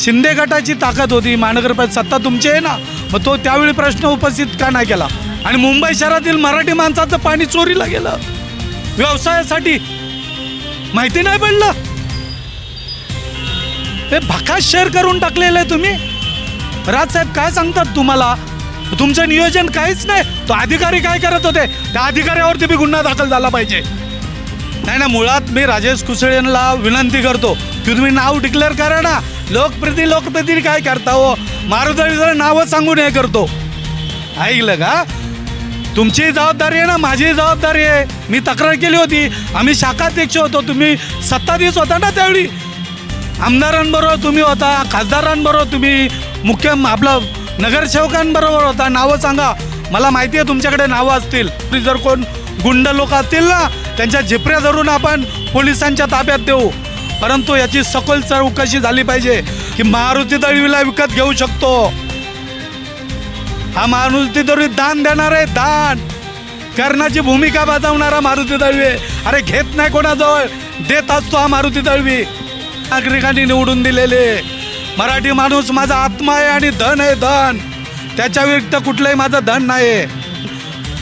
शिंदे गटाची ताकद होती. महानगरपालिका सत्ता तुमची आहे ना? मग तो त्यावेळी प्रश्न उपस्थित का नाही केला? आणि मुंबई शहरातील मराठी माणसाचं पाणी चोरीला गेलं. व्यवसायासाठी माहिती नाही पडलं. ते भकास शेअर करून टाकलेलं आहे तुम्ही. राजसाहेब काय सांगतात तुम्हाला? तुमचं नियोजन काहीच नाही. तो अधिकारी काय करत होते? त्या अधिकाऱ्यावरती बी गुन्हा दाखल झाला पाहिजे. नाही ना मुळात मी राजेश कुसळेंना विनंती करतो. की तुम्ही नाव डिक्लेअर करा ना. लोकप्रती लोकप्रति काय करता हो? मारुतीचं नावं सांगून हे करतो. ऐकलं का? तुमची जबाबदारी आहे ना माझी जबाबदारी आहे. मी तक्रार केली होती. आम्ही शाखाध्यक्ष होतो. तुम्ही सत्ताधीश होता ना त्यावेळी. आमदारांबरोबर तुम्ही होता खासदारांबरोबर तुम्ही मुख्य आपलं नगरसेवकांबरोबर होता. नावं सांगा. मला माहिती आहे तुमच्याकडे नावं असतील. तुम्ही जर कोण गुंड लोक असतील ना त्यांच्या झिपऱ्या धरून आपण पोलिसांच्या ताब्यात देऊ. परंतु याची सखोल चौकशी झाली पाहिजे की मारुती दळवीला विकत घेऊ शकतो. हा मारुती दळवी दान देणार आहे दान. कर्णाची भूमिका बजावणारा मारुती दळवी. अरे घेत नाही कोणाजवळ देत असतो हा मारुती दळवी. नागरिकांनी निवडून दिलेले. मराठी माणूस माझा आत्मा आहे आणि धन आहे धन. त्याच्या व्यतिरिक्त कुठलंही माझं धन नाही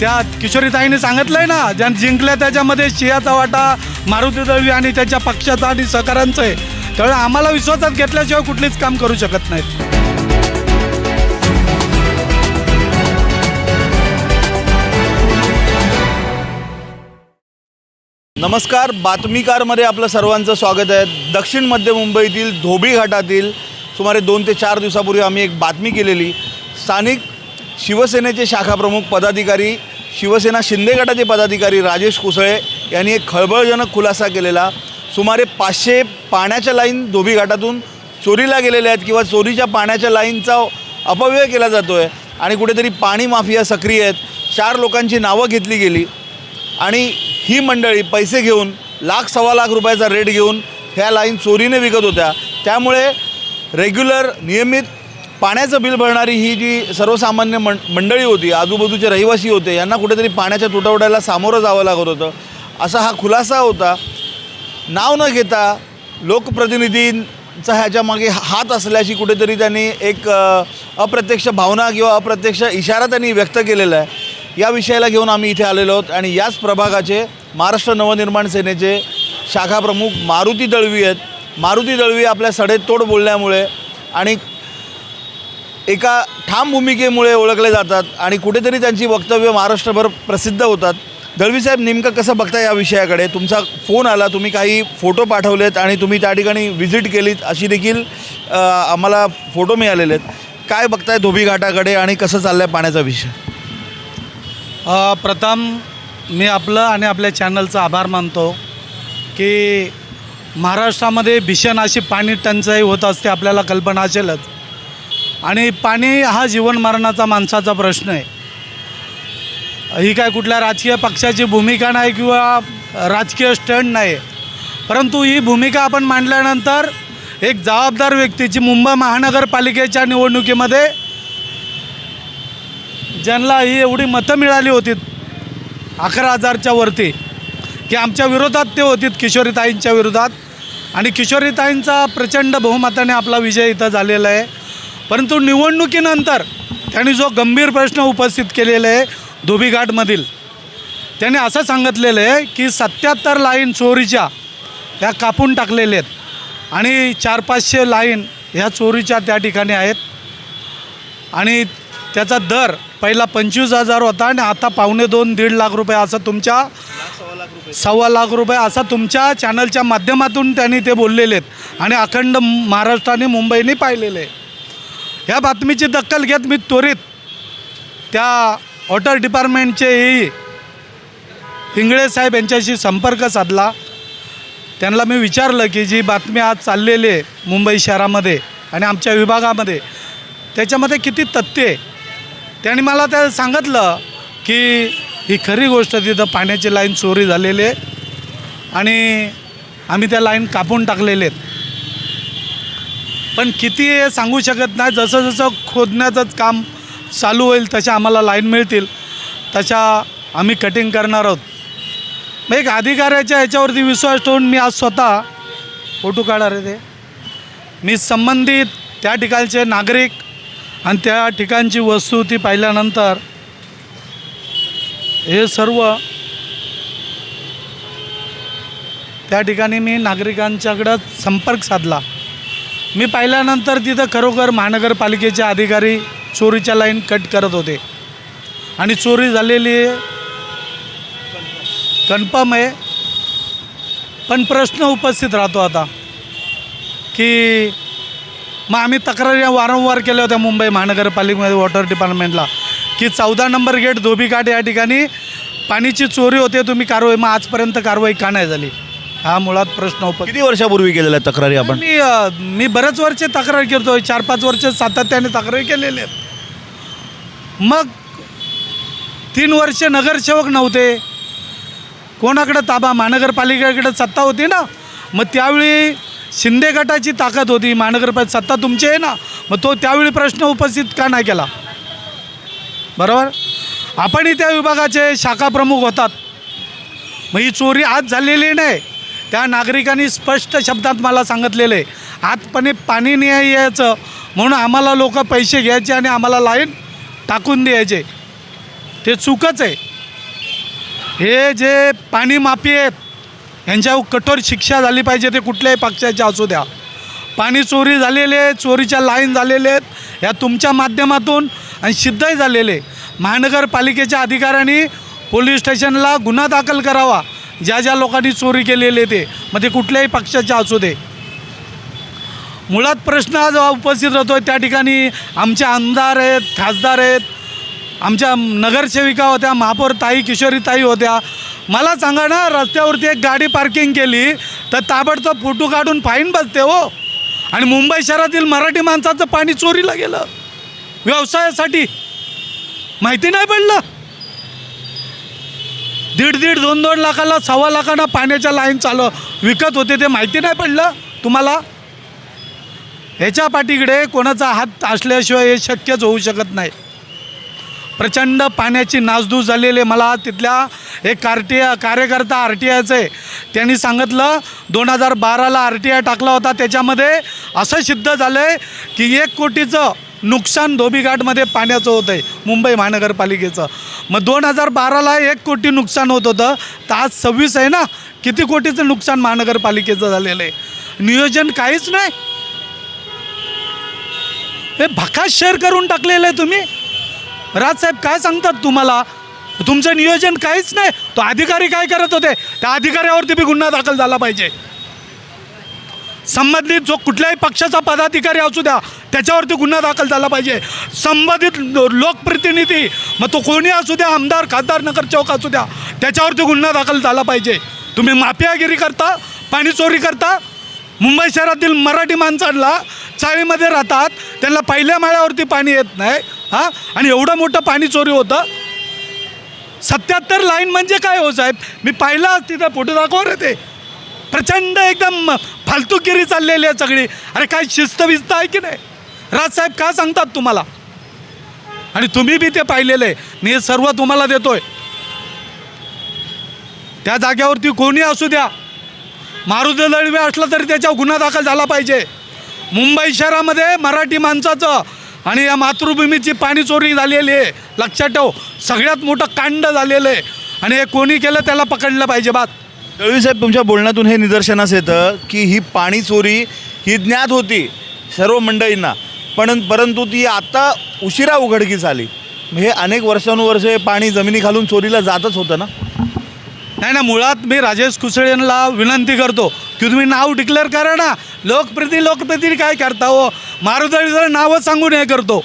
त्या किशोरीताईने सांगितलंय ना ज्या जिंकल्या त्याच्यामध्ये शियाचा वाटा मारुती दळवी आणि त्याच्या पक्षाचा आणि सहकारांचं आहे. त्यामुळे आम्हाला विश्वासात घेतल्याशिवाय कुठलीच काम करू शकत नाहीत. नमस्कार बातमीकारमध्ये आपलं सर्वांचं स्वागत आहे. दक्षिण मध्य मुंबईतील धोबी घाटातील सुमारे दोन ते चार दिवसापूर्वी आम्ही एक बातमी केलेली. स्थानिक शिवसेनेचे शाखाप्रमुख पदाधिकारी शिवसेना शिंदे गटाचे पदाधिकारी राजेश कुसळे यांनी एक खळबळजनक खुलासा केलेला. सुमारे पाचशे पाण्याच्या लाईन धोबी घाटातून चोरीला गेलेल्या आहेत किंवा चोरीच्या पाण्याच्या लाईनचा अपव्यय केला जातो आहे आणि कुठेतरी पाणी माफिया सक्रिय आहेत. चार लोकांची नावं घेतली गेली. आणि ही मंडळी पैसे घेऊन लाख सव्वा लाख रुपयाचा रेट घेऊन ह्या लाईन चोरीने विकत होत्या. त्यामुळे रेग्युलर नियमित पाण्याचं बिल भरणारी ही जी सर्वसामान्य मं मंडळी होती आजूबाजूचे रहिवासी होते यांना कुठेतरी पाण्याच्या तुटवड्याला सामोरं जावं लागत होतं. असा हा खुलासा होता. नाव न घेता लोकप्रतिनिधींचा ह्याच्या मागे हात असल्याची कुठेतरी त्यांनी एक अप्रत्यक्ष भावना किंवा अप्रत्यक्ष इशारा त्यांनी व्यक्त केलेला आहे. या विषयाला घेऊन आम्ही इथे आलेलो आहोत आणि याच प्रभागाचे महाराष्ट्र नवनिर्माण सेनेचे शाखाप्रमुख मारुती दळवी आहेत. मारुती दळवी आपल्या सडेतोड बोलण्यामुळे आणि एका ठाम भूमिकेमुळे ओळखले जातात आणि कुठेतरी त्यांची वक्तव्य महाराष्ट्रभर प्रसिद्ध होतात. दळवीसाहेब नेमकं कसं बघता या विषयाकडे? तुमचा फोन आला तुम्ही काही फोटो पाठवलेत आणि तुम्ही त्या ठिकाणी व्हिजिट केलीत अशी देखील आम्हाला फोटो मिळालेले आहेत. काय बघताय धोबी घाटाकडे आणि कसं चाललं आहे पाण्याचा विषय? प्रथम मी आपलं आणि आपल्या चॅनलचा आभार मानतो की महाराष्ट्रामध्ये भीषण अशी पाणी टंचाई होत असते आपल्याला कल्पना असेलच. आणि पाणी हा जीवनमरणाचा माणसाचा प्रश्न आहे. ही काय कुठल्या राजकीय पक्षाची भूमिका नाही किंवा राजकीय स्टंट नाही. परंतु ही भूमिका आपण मांडल्यानंतर एक जबाबदार व्यक्तीची मुंबई महानगरपालिकेच्या निवडणुकीमध्ये ज्यांना ही एवढी मतं मिळाली होती अकरा हजारच्या वरती की आमच्या विरोधात ते होतीत किशोरीताईंच्या विरोधात. आणि किशोरीताईंचा प्रचंड बहुमताने आपला विजय इथं झालेला आहे. परंतु निवडणुकीनंतर त्यांनी जो गंभीर प्रश्न उपस्थित केलेला आहे धोबीघाटमधील त्याने असं सांगितलेलं आहे की सत्याहत्तर लाईन चोरीच्या ह्या कापून टाकलेल्या आहेत आणि चार पाचशे लाईन ह्या चोरीच्या त्या ठिकाणी आहेत. आणि त्याचा दर पहिला पंचवीस हजार होता आणि आता पावणे दोन दीड लाख रुपये असं तुमच्या सव्वा लाख रुपये असा तुमच्या चॅनलच्या माध्यमातून त्यांनी ते बोललेले आहेत आणि अखंड महाराष्ट्राने मुंबईने पाहिलेले आहे. ह्या बातमीची दखल घेत मी त्वरित त्या वॉटर डिपार्टमेंटचेही हिंगळे साहेब यांच्याशी संपर्क साधला. त्यांना मी विचारलं की जी बातमी आज चाललेली आहे मुंबई शहरामध्ये आणि आमच्या विभागामध्ये त्याच्यामध्ये किती तथ्य आहे? त्यांनी मला त्या सांगितलं की ही खरी गोष्ट तिथं पाण्याची लाईन चोरी झालेली आहे आणि आम्ही त्या लाईन कापून टाकलेले आहेत. पण किती हे सांगू शकत नाही. जसं जसं खोदण्याचंच काम चालू होईल तशा आम्हाला लाईन मिळतील. तशा आम्ही कटिंग करणार आहोत. मग एक अधिकाऱ्याच्या ह्याच्यावरती विश्वास ठेवून मी आज स्वतः फोटो काढणार आहे ते. मी संबंधित त्या ठिकाणचे नागरिक आणि त्या ठिकाणची वस्तू ती पाहिल्यानंतर हे सर्व त्या ठिकाणी मी नागरिकांच्याकडं संपर्क साधला. मी पाहिल्यानंतर तिथं खरोखर महानगरपालिकेचे अधिकारी चोरीच्या लाईन कट करत होते. आणि चोरी झालेली कन्फर्म आहे. पण प्रश्न उपस्थित राहतो आता की मग आम्ही तक्रारी वारंवार केल्या होत्या मुंबई महानगरपालिकेमध्ये वॉटर डिपार्टमेंटला की चौदा नंबर गेट धोबीघाट या ठिकाणी पाणीची चोरी होते तुम्ही कारवाई मग आजपर्यंत कारवाई का नाही झाली? हा मुळात प्रश्न उपस्थित किती वर्षापूर्वी केलेल्या तक्रारी आपण? मी अ, मी बरेच वर्ष तक्रार करतोय चार पाच वर्ष सातत्याने तक्रारी केलेले आहेत. मग तीन वर्ष नगरसेवक नव्हते. कोणाकडे ताबा? महानगरपालिकेकडे सत्ता होती ना? मग त्यावेळी शिंदे गटाची ताकद होती. महानगरपालिका सत्ता तुमची आहे ना? मग तो त्यावेळी प्रश्न उपस्थित का नाही केला? बरोबर? आपणही त्या विभागाचे शाखा प्रमुख होतात. मग ही चोरी आज झालेली नाही. त्या नागरिकांनी स्पष्ट शब्दात मला सांगितलेलं आहे आतपणे पाणी नाही यायचं म्हणून आम्हाला लोक पैसे घ्यायचे आणि आम्हाला लाईन टाकून द्यायचे. ते चूकच आहे. हे जे पाणी माफी आहेत यांच्यावर कठोर शिक्षा झाली पाहिजे ते कुठल्याही पक्षाच्या असू द्या. पाणी चोरी झालेले आहे चोरीच्या लाईन झालेले आहेत या तुमच्या माध्यमातून आणि सिद्धही झालेले. महानगरपालिकेच्या अधिकाऱ्यांनी पोलीस स्टेशनला गुन्हा दाखल करावा. ज्या ज्या लोकांनी चोरी केलेले ते मग ते कुठल्याही पक्षाचे असू दे. मुळात प्रश्न आज उपस्थित राहतो त्या ठिकाणी आमचे आमदार आहेत खासदार आहेत आमच्या नगरसेविका होत्या महापौर ताई किशोरी ताई होत्या. मला सांगा ना रस्त्यावरती एक गाडी पार्किंग केली तर ताबडतोब फोटो काढून फाईन बसते हो. आणि मुंबई शहरातील मराठी माणसाचं पाणी चोरीला गेलं. व्यवसायासाठी माहिती नाही पडलं. दीड दीड दोन दोन लाखाला सव्वा लाखांना पाण्याच्या लाईन चालू विकत होते ते माहिती नाही पडलं तुम्हाला? ह्याच्या पाठीकडे कोणाचा हात असल्याशिवाय हे शक्यच होऊ शकत नाही. प्रचंड पाण्याची नासधूस झालेली आहे. मला. तिथल्या एक कार्टी कार्यकर्ता आर टी आयचे त्यांनी सांगितलं दोन हजार बाराला आर टी आय टाकला होता. त्याच्यामध्ये असं सिद्ध झालं आहे की एक कोटीचं नुकसान धोबीघाटमध्ये पाण्याचं होतं आहे मुंबई महानगरपालिकेचं. मग दोन हजार बाराला एक कोटी नुकसान होत होतं तर आज सव्वीस आहे ना? किती कोटीचं नुकसान महानगरपालिकेचं झालेलं आहे? नियोजन काहीच नाही. हे भकास शेअर करून टाकलेलं आहे तुम्ही. राजसाहेब काय सांगतात तुम्हाला? तुमचं नियोजन काहीच नाही. तो अधिकारी काय करत होते? त्या अधिकाऱ्यावरती बी गुन्हा दाखल झाला पाहिजे. संबंधित जो कुठल्याही पक्षाचा पदाधिकारी असू द्या त्याच्यावरती गुन्हा दाखल झाला पाहिजे. संबंधित लो- लोकप्रतिनिधी मग तो कोणी असू द्या आमदार खासदार नगरसेवक असू द्या त्याच्यावरती गुन्हा दाखल झाला पाहिजे. तुम्ही माफियागिरी करता पाणी चोरी करता मुंबई शहरातील मराठी माणसांना चाळीमध्ये राहतात त्यांना पहिल्या माळ्यावरती पाणी येत नाही हां? आणि एवढं मोठं पाणी चोरी होतं. सत्याहत्तर लाईन म्हणजे काय हो साहेब? मी पाहिला तिथं फोटो दाखवा रे ते. प्रचंड एकदम फालतूगिरी चाललेली आहे सगळी. अरे काय शिस्तविस्त आहे की नाही? राजसाहेब का सांगतात तुम्हाला? आणि तुम्ही बी ते पाहिलेलं. आहे मी हे सर्व तुम्हाला देतोय. त्या जाग्यावरती कोणी असू द्या. मारुती दळवे असला तरी त्याच्यावर गुन्हा दाखल झाला पाहिजे. मुंबई शहरामध्ये मराठी माणसाचं आणि या मातृभूमीची पाणी चोरी झालेली आहे. लक्षात ठेव सगळ्यात मोठं कांड झालेलं आहे. आणि हे कोणी केलं त्याला पकडलं पाहिजे बात. दळवीसाहेब तुमच्या बोलण्यातून हे निदर्शनास येतं की ही पाणी चोरी ही ज्ञात होती सर्व मंडळींना. पण परंतु ती आता उशिरा उघडकीस आली. हे अनेक वर्षानुवर्षे पाणी जमिनी खालून चोरीला जातच होतं ना? नाही ना मुळात मी राजेश कुसळेंना विनंती करतो की तुम्ही नाव डिक्लेअर करा ना. लोकप्रती लोकप्रति काय करता हो? मारुदळीचं नावच सांगून हे करतो.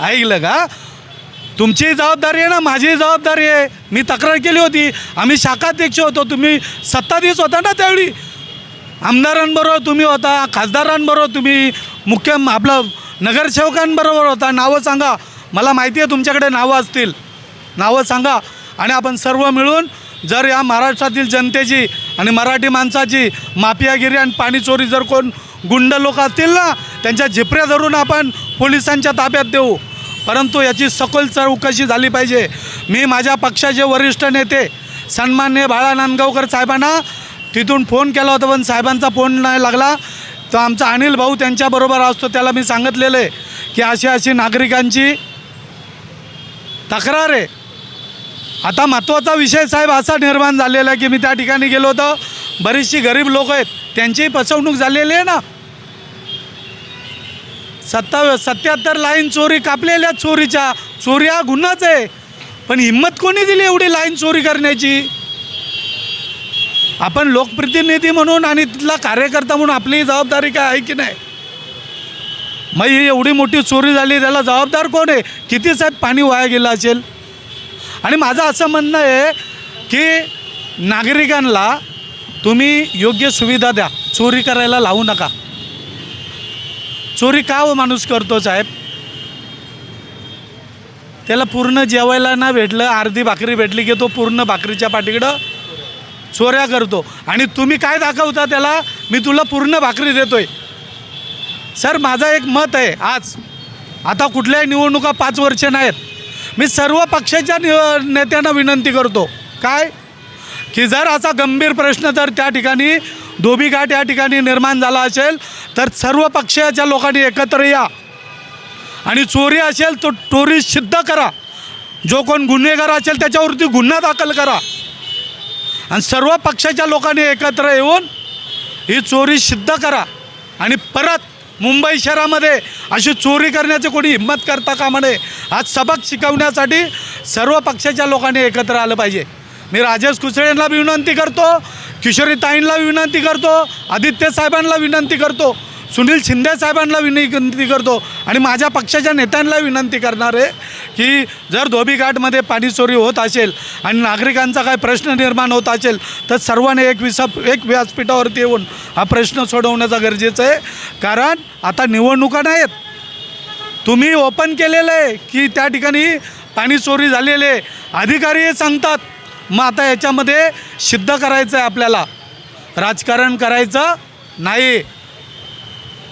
ऐकलं का? तुमची जबाबदारी आहे ना माझी जबाबदारी आहे. मी तक्रार केली होती. आम्ही शाखाध्यक्ष होतो. तुम्ही सत्ताधीश होता ना त्यावेळी. आमदारांबरोबर तुम्ही होता खासदारांबरोबर तुम्ही मुख्य आपलं नगरसेवकांबरोबर होता. नावं सांगा. मला माहिती आहे तुमच्याकडे नावं असतील. नावं सांगा. आणि आपण सर्व मिळून जर या महाराष्ट्रातील जनतेची आणि मराठी माणसाची माफियागिरी आणि पाणीचोरी जर कोण गुंड लोक असतील ना त्यांच्या झिपऱ्या धरून आपण पोलिसांच्या ताब्यात देऊ. परंतु याची सखोल चौकशी झाली पाहिजे. मी माझ्या पक्षाचे वरिष्ठ नेते सन्मान्य बाळा नांदगावकर साहेबांना तिथून फोन केला होता पण साहेबांचा फोन नाही लागला. तो आमचा अनिल भाऊ त्यांच्याबरोबर असतो त्याला मी सांगितलेलं आहे की अशी अशी नागरिकांची तक्रार आहे. आता महत्त्वाचा विषय साहेब असा निर्माण झालेला आहे की मी त्या ठिकाणी गेलो होतो. बरीचशी गरीब लोक आहेत त्यांचीही फसवणूक झालेली आहे ना. सत्ता सत्याहत्तर लाईन चोरी कापलेल्या चोरीच्या चोरी हा गुन्हाच आहे. पण हिंमत कोणी दिली एवढी लाईन चोरी करण्याची? आपण लोकप्रतिनिधी म्हणून आणि तिथला कार्यकर्ता म्हणून आपली जबाबदारी काय आहे की नाही? मग ही एवढी मोठी चोरी झाली त्याला जबाबदार कोण आहे? किती साहेब पाणी वाया गेलं असेल? आणि माझं असं म्हणणं आहे की नागरिकांना तुम्ही योग्य सुविधा द्या. चोरी करायला लावू नका. चोरी का हो माणूस करतो साहेब? त्याला पूर्ण जेवायला ना भेटलं अर्धी भाकरी भेटली की तो पूर्ण भाकरीच्या पाठीकडं चोऱ्या करतो. आणि तुम्ही काय दाखवता त्याला? मी तुला पूर्ण भाकरी देतोय. सर माझं एक मत आहे आज. आता कुठल्याही निवडणुका पाच वर्ष नाहीत. मी सर्व पक्षाच्या निव नेत्यांना विनंती करतो. काय? की जर असा गंभीर प्रश्न जर त्या ठिकाणी धोबीघाट या ठिकाणी निर्माण झाला असेल तर सर्व पक्षाच्या लोकांनी एकत्र या. आणि चोरी असेल तो चोरी सिद्ध करा. जो कोण गुन्हेगार असेल त्याच्यावरती गुन्हा दाखल करा. आणि सर्व पक्षाच्या लोकांनी एकत्र येऊन ही चोरी सिद्ध करा. आणि परत मुंबई शहरामध्ये अशी चोरी करण्याचे कोणी हिंमत करता कामा नये आज सबक शिकवण्यासाठी सर्व पक्षाच्या लोकांनी एकत्र आलं पाहिजे. मी राजेश कुसळेंना विनंती करतो किशोरी ताईंना विनंती करतो आदित्य साहेबांना विनंती करतो सुनील शिंदे साहेबांना विनंती करतो आणि माझ्या पक्षाच्या नेत्यांना विनंती करणार आहे की जर धोबीघाटमध्ये पाणी चोरी होत असेल आणि नागरिकांचा काय प्रश्न निर्माण होत असेल तर सर्वांनी एक विसा एक व्यासपीठावरती येऊन हा प्रश्न सोडवण्याचा गरजेचं आहे. कारण आता निवडणुका नाहीत तुम्ही ओपन केलेलं आहे की त्या ठिकाणी पाणी चोरी झालेले आहे. अधिकारी सांगतात मग आता याच्यामध्ये सिद्ध करायचं आहे आपल्याला. राजकारण करायचं नाही.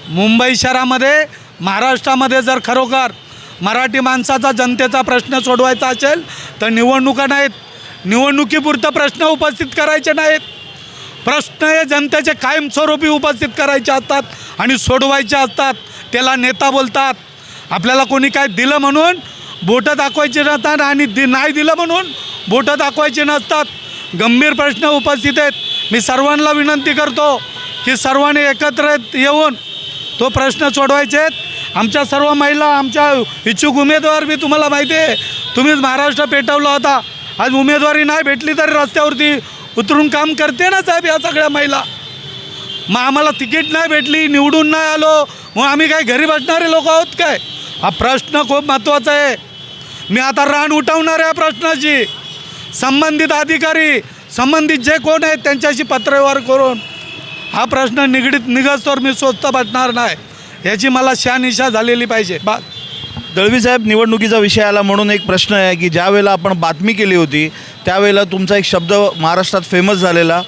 मुंबई शहरामध्ये महाराष्ट्रामध्ये जर खरोखर मराठी माणसाचा जनतेचा प्रश्न सोडवायचा असेल तर निवडणुका नाहीत. निवडणुकीपुरतं प्रश्न उपस्थित करायचे नाहीत. प्रश्न हे जनतेचे कायमस्वरूपी उपस्थित करायचे असतात आणि सोडवायचे असतात. त्याला नेता बोलतात. आपल्याला कोणी काय दिलं म्हणून बोटं दाखवायचे नसतात आणि दि नाही दिलं म्हणून बोटं दाखवायची नसतात. गंभीर प्रश्न उपस्थित आहेत. मी सर्वांना विनंती करतो की सर्वांनी एकत्र येऊन तो प्रश्न सोडवायचे आहेत. आमच्या सर्व महिला आमच्या इच्छुक उमेदवार मी तुम्हाला माहिती आहे तुम्हीच महाराष्ट्र पेटवला होता. आज उमेदवारी नाही भेटली तरी रस्त्यावरती उतरून काम करते ना साहेब या सगळ्या महिला. मग आम्हाला तिकीट नाही भेटली निवडून नाही आलो. मग आम्ही काय घरी बसणारे लोक आहोत काय? हा प्रश्न खूप महत्त्वाचा आहे. मी आता रान उठवणार आहे या प्रश्नाची. संबंधित अधिकारी संबंधित जे कोण आहेत त्यांच्याशी पत्रव्यवहार करून हा प्रश्न निगडीत निघस्तोवर मी स्वस्त बसणार नाही. याची मला शहानिशा झालेली पाहिजे. बा दळवी साहेब निवडणुकीचा विषय आला म्हणून एक प्रश्न आहे की ज्यावेळेला आपण बातमी केली होती त्यावेळेला तुमचा एक शब्द महाराष्ट्रात फेमस झालेला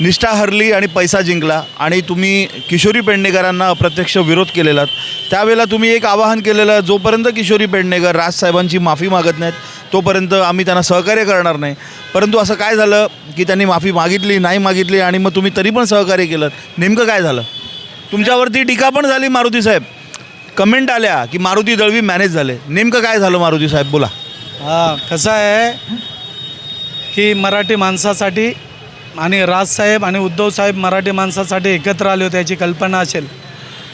निष्ठा हरली आणि पैसा जिंकला आणि तुम्ही किशोरी पेडणेकरांना अप्रत्यक्ष विरोध केलेला त्यावेळेला तुम्ही एक आवाहन केलेलं जोपर्यंत किशोरी पेडणेकर राजसाहेबांची माफी मागत नाहीत तोपर्यंत आम्ही त्यांना सहकार्य करणार नाही. परंतु असं काय झालं की त्यांनी माफी मागितली नाही मागितली आणि मग तुम्ही तरी पण सहकार्य केलं. नेमकं काय झालं? तुमच्यावरती टीका पण झाली मारुती साहेब. कमेंट आल्या की मारुती दळवी मॅनेज झाले. नेमकं काय झालं मारुती साहेब? बोला. हां कसं आहे की मराठी माणसासाठी आणि राजसाहेब आणि उद्धवसाहेब मराठी माणसासाठी एकत्र आले होते याची कल्पना असेल.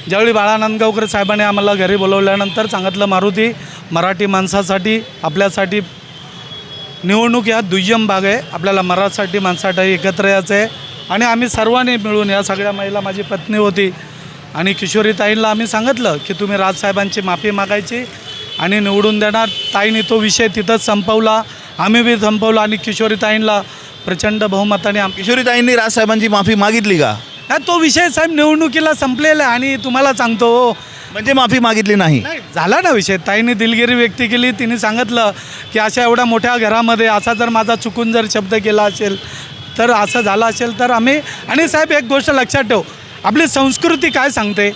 ज्यावेळी बाळा नांदगावकर साहेबांनी आम्हाला घरी बोलवल्यानंतर सांगितलं मारुती मराठी माणसासाठी आपल्यासाठी निवडणूक या दुय्यम भाग आहे आपल्याला मराठसाठी माणसासाठी एकत्र यायचं आहे आणि आम्ही सर्वांनी मिळून या सगळ्या महिला माझी पत्नी होती आणि किशोरी ताईंना आम्ही सांगितलं की तुम्ही राजसाहेबांची माफी मागायची आणि निवडून देणार. ताईंनी तो विषय तिथंच संपवला आम्ही बी संपवला आणि किशोरी ताईंना प्रचंड बहुमताने आम किशोरीताईंनी राजसाहेबांची माफी मागितली का? नाही, तो विषय साहेब निवडणुकीला संपलेला आहे आणि तुम्हाला सांगतो हो, म्हणजे माफी मागितली नाही. नाही झाला ना विषय. ताईने दिलगिरी व्यक्त केली तिने सांगितलं की अशा एवढ्या मोठ्या घरामध्ये असा जर माझा चुकून जर शब्द केला असेल तर असं झालं असेल तर आम्ही आणि साहेब एक गोष्ट लक्षात ठेव आपली संस्कृती काय सांगते?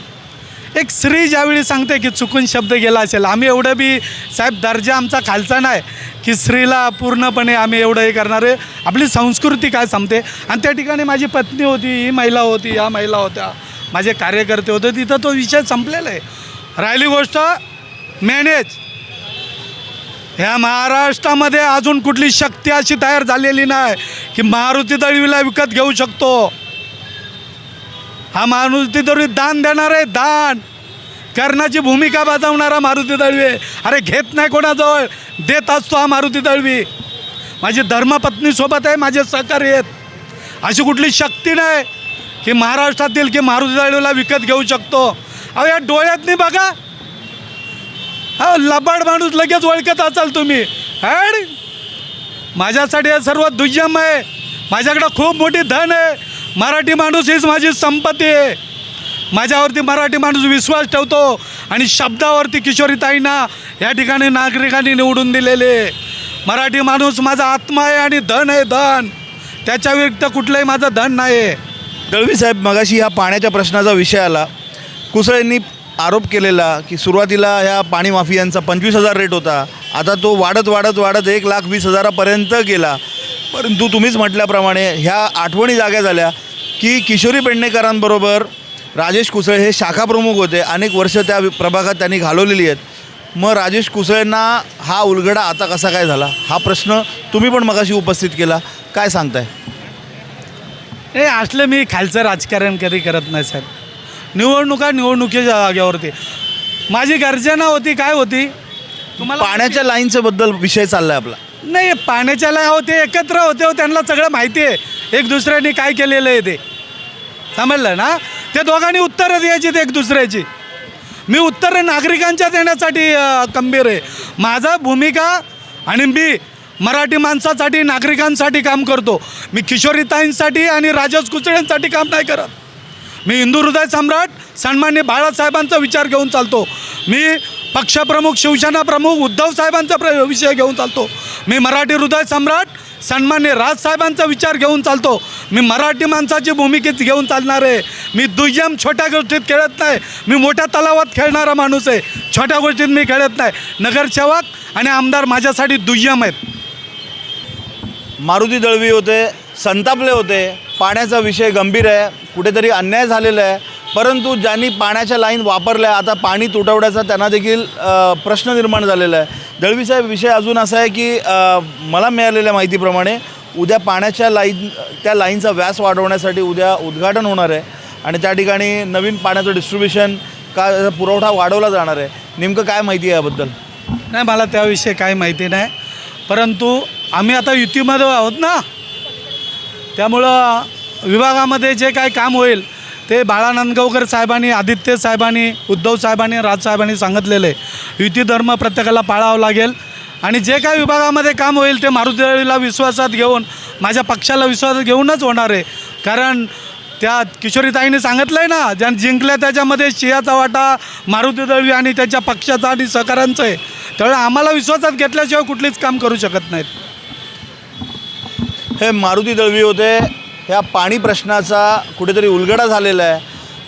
एक स्त्री ज्यावेळी सांगते की चुकून शब्द गेला असेल आम्ही एवढं बी साहेब दर्जा आमचा खालचा नाही की स्त्रीला पूर्णपणे आम्ही एवढं हे करणार आहे. आपली संस्कृती काय सांगते? आणि त्या ठिकाणी माझी पत्नी होती ही महिला होती या महिला होत्या. माझे कार्यकर्ते होते तिथं तो विषय संपलेला आहे. राहिली गोष्ट मॅनेज ह्या महाराष्ट्रामध्ये अजून कुठली शक्ती अशी तयार झालेली नाही की मारुती दळवीला विकत घेऊ शकतो. हा मारुती दळवी दान देणार आहे दान. कर्णाची भूमिका बजावणारा मारुती दळवी आहे. अरे घेत नाही कोणाजवळ. देत असतो हा मारुती दळवी. माझी धर्मपत्नीसोबत आहे माझे सहकारी आहेत. अशी कुठली शक्ती नाही की महाराष्ट्रातील की मारुती दळवीला विकत घेऊ शकतो. अहो या डोळ्यात नाही बघा. हा लबाड माणूस लगेच ओळखत असाल तुम्ही. हॅड माझ्यासाठी हे सर्व दुय्यम आहे. माझ्याकडं खूप मोठी धन आहे. मराठी माणूस हीच माझी संपत्ती आहे. माझ्यावरती मराठी माणूस विश्वास ठेवतो आणि शब्दावरती किशोरीताईंना या ठिकाणी नागरिकांनी निवडून दिलेले. मराठी माणूस माझा आत्मा आहे आणि धन आहे धन. त्याच्या व्यतिरिक्त कुठलंही माझं धन नाही आहे दळवी साहेब मगाशी ह्या पाण्याच्या प्रश्नाचा विषय आला. कुसळेंनी आरोप केलेला की सुरुवातीला ह्या पाणी माफियांचा पंचवीस हजार रेट होता. आता तो वाढत वाढत वाढत एक लाख वीस हजारापर्यंत गेला. परंतु तुम्हीच म्हटल्याप्रमाणे ह्या आठवणी जाग्या झाल्या की किशोरी पेडणेकरांबरोबर राजेश कुसळे हे शाखा प्रमुख होते. अनेक वर्ष त्या प्रभागात त्यांनी घालवलेली आहेत. मग राजेश कुसळेंना हा उलगडा आता कसा काय झाला? हा प्रश्न तुम्ही पण मगाशी उपस्थित केला. काय सांगताय? हे असलं मी खालचं राजकारण कधी करत नाही साहेब. निवडणुका निवडणुकीच्या जागेवरती. माझी गर्जना होती काय होती? तुम्हाला पाण्याच्या लाईनच्या बद्दल विषय चाललाय आपला. नाही पाण्याच्या लाय होते एकत्र होते हो त्यांना सगळं माहिती आहे. एक दुसऱ्याने काय केलेलं आहे ते. समजलं ना? ते दोघांनी उत्तरं द्यायची एक दुसऱ्याची. मी उत्तर नागरिकांच्या देण्यासाठी कंबीर आहे. माझा भूमिका आणि मी मराठी माणसासाठी नागरिकांसाठी काम करतो. मी किशोरीताईंसाठी आणि राजस कुचड्यांसाठी काम नाही करत. मी हिंदू हृदय सम्राट सन्मान्य बाळासाहेबांचा विचार घेऊन चालतो. मी पक्षप्रमुख शिवसेना प्रमुख उद्धव साहेबांचा प्र विषय घेऊन चालतो. मी मराठी हृदय सम्राट सन्मान्य राजसाहेबांचा विचार घेऊन चालतो. मी मराठी माणसाची भूमिकेत घेऊन चालणार आहे. मी दुय्यम छोट्या गोष्टीत खेळत नाही. मी मोठ्या तलावात खेळणारा माणूस आहे. छोट्या गोष्टीत मी खेळत नाही. नगरसेवक आणि आमदार माझ्यासाठी दुय्यम आहेत. मारुती दळवी होते संतापले होते. पाण्याचा विषय गंभीर आहे. कुठेतरी अन्याय झालेला आहे. परंतु ज्यांनी पाण्याच्या लाईन वापरल्या आता पाणी तुटवड्याचा त्यांना देखील प्रश्न निर्माण झालेला आहे. दळवीसाहेब विषय अजून असा आहे की मला मिळालेल्या माहितीप्रमाणे उद्या पाण्याच्या लाईन त्या लाईनचा व्यास वाढवण्यासाठी उद्या उद्घाटन होणार आहे आणि त्या ठिकाणी नवीन पाण्याचं डिस्ट्रीब्युशन का पुरवठा वाढवला जाणार आहे. नेमकं काय माहिती आहे याबद्दल? नाही मला त्याविषयी काही माहिती नाही. परंतु आम्ही आता युतीमध्ये आहोत ना? त्यामुळं विभागामध्ये जे काही काम होईल ते बाळा नांदगावकर साहेबांनी आदित्य साहेबांनी उद्धव साहेबांनी राजसाहेबांनी सांगितलेलं. आहे युती धर्म प्रत्येकाला पाळावं लागेल. आणि जे काय विभागामध्ये काम होईल ते मारुतीला विश्वासात घेऊन माझ्या पक्षाला विश्वासात घेऊनच होणार आहे. कारण त्या किशोरीताईने सांगितलं आहे ना ज्या जिंकल्या त्याच्यामध्ये शियाचा वाटा मारुती दळवी आणि त्याच्या पक्षाचा आणि सहकाऱ्यांचं आहे. त्यामुळे आम्हाला विश्वासात घेतल्याशिवाय कुठलीच काम करू शकत नाहीत. हे मारुती दळवी होते ह्या पाणी प्रश्नाचा कुठेतरी उलगडा झालेला आहे.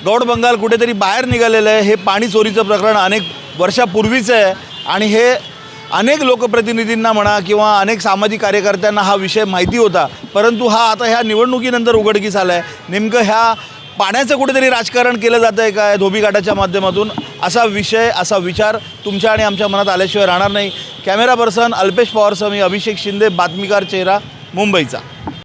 गौड बंगाल कुठेतरी बाहेर निघालेलं आहे. हे पाणी चोरीचं प्रकरण अनेक वर्षापूर्वीचं आहे. आणि हे अनेक लोकप्रतिनिधींना म्हणा किंवा अनेक सामाजिक कार्यकर्त्यांना हा विषय माहिती होता. परंतु हा आता ह्या निवडणुकीनंतर उघडकीस आला आहे नेमकं ह्या पाण्याचं कुठेतरी राजकारण केलं जातं आहे काय धोबीघाटाच्या माध्यमातून? असा विषय असा विचार तुमच्या आणि आमच्या मनात आल्याशिवाय राहणार नाही. कॅमेरा पर्सन अल्पेश पवारसह मी अभिषेक शिंदे बातमीकार चेहरा मुंबईचा.